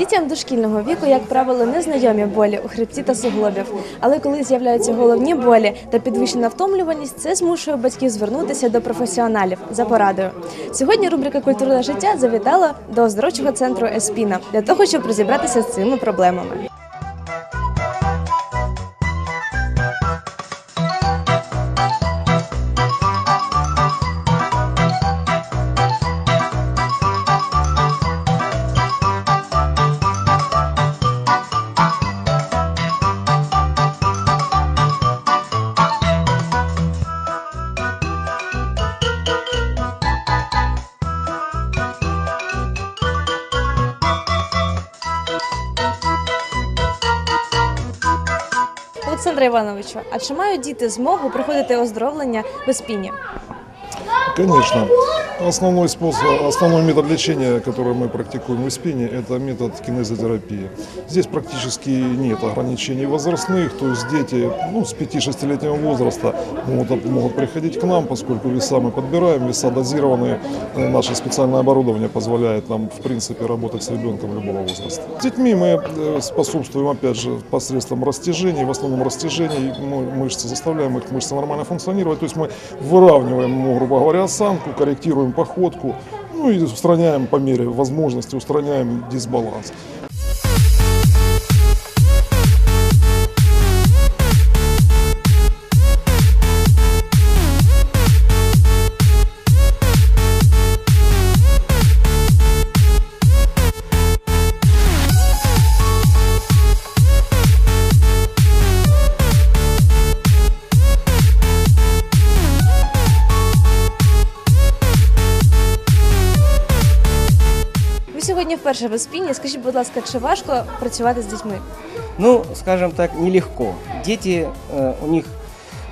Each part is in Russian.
Дітям дошкільного віку, як правило, не знайомі болі у хребті та суглобів. Але коли з'являються головні болі та підвищена втомлюваність, це змушує батьків звернутися до професіоналів за порадою. Сьогодні рубрика Культурне життя завітала до оздоровчого центру Еспіна для того, щоб розібратися з цими проблемами. Олександра Івановичу, а чи мають діти змогу проходити оздоровлення в Еспіні? Конечно. Основной способ, основной метод лечения, который мы практикуем в Испине, это метод кинезотерапии. Здесь практически нет ограничений возрастных, то есть дети ну, с 5-6-летнего возраста могут, могут приходить к нам, поскольку веса мы подбираем, веса дозированные. Э, Наше специальное оборудование позволяет нам, в принципе, работать с ребенком любого возраста. С детьми мы э, способствуем, опять же, посредством растяжений, в основном растяжений мы мышцы, заставляем их мышцы нормально функционировать, то есть мы выравниваем, грубо говоря, осанку, корректируем походку, ну и устраняем по мере возможности, устраняем дисбаланс. Ви сьогодні вперше в Еспіні. Скажіть, будь ласка, чи важко працювати з дітьми? Ну, скажем так, нелегко. Дети, э, у них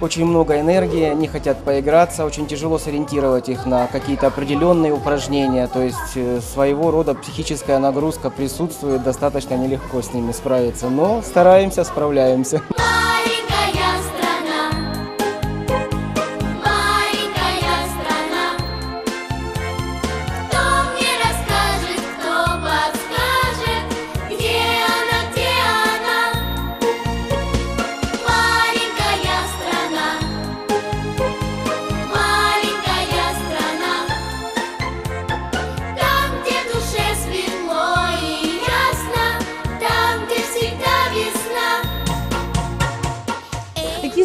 очень много энергии, они хотят поиграться, очень тяжело сориентировать их на какие-то определенные упражнения, то есть э, своего рода психическая нагрузка присутствует, достаточно нелегко с ними справиться, но стараемся, справляемся.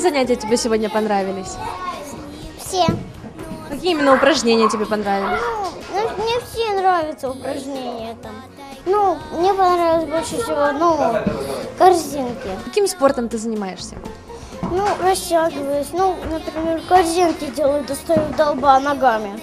Занятия тебе сегодня понравились? Все. Какие именно упражнения тебе понравились? Ну, мне все нравятся упражнения там. Ну, мне понравилось больше всего, ну, корзинки. Каким спортом ты занимаешься? Ну, растягиваюсь. Ну, например, корзинки делаю, достаю долба ногами.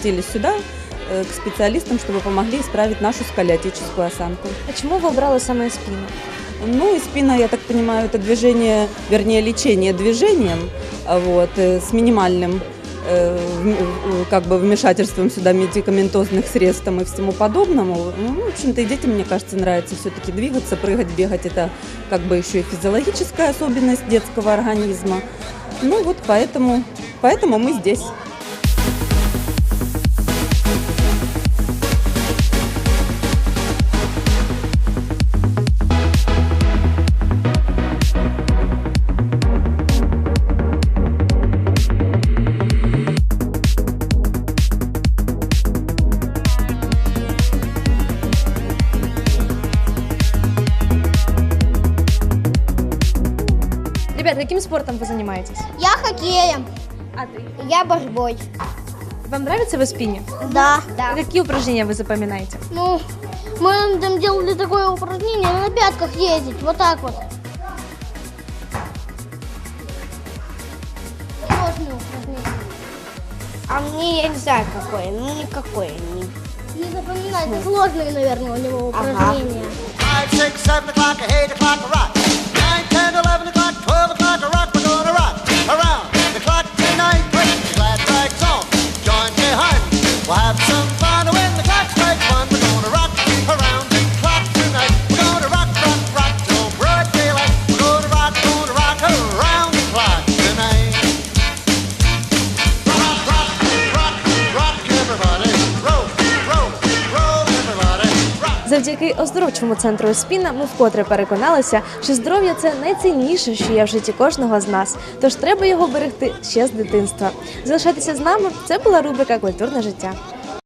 Обратились сюда э, к специалистам, чтобы помогли исправить нашу сколиотическую осанку. А чому ви обрали саме Еспіну? Ну и спина, я так понимаю, это движение, вернее лечение движением, а вот, э, с минимальным э, как бы вмешательством сюда медикаментозных средств там и всему подобному. Ну, в общем-то, и детям, мне кажется, нравится все-таки двигаться, прыгать, бегать. Это как бы еще и физиологическая особенность детского организма. Ну вот поэтому, поэтому мы здесь. Каким спортом вы занимаетесь? Я хоккеем. А ты? Я борьбой. Вам нравится в спине? Да. да. Какие упражнения вы запоминаете? Ну, мы там делали такое упражнение, на пятках ездить, вот так вот. Сложное упражнение. А мне я не знаю какое, ну никакое. Не, не запоминать, сложные, наверное, у него упражнения. Ага. завдяки оздоровчому центру «Спіна» ми вкотре переконалися, що здоров'я це найцінніше, що є в житті кожного з нас. Тож треба його берегти ще з дитинства. Залишайтеся з нами. Це була рубрика Культурне життя.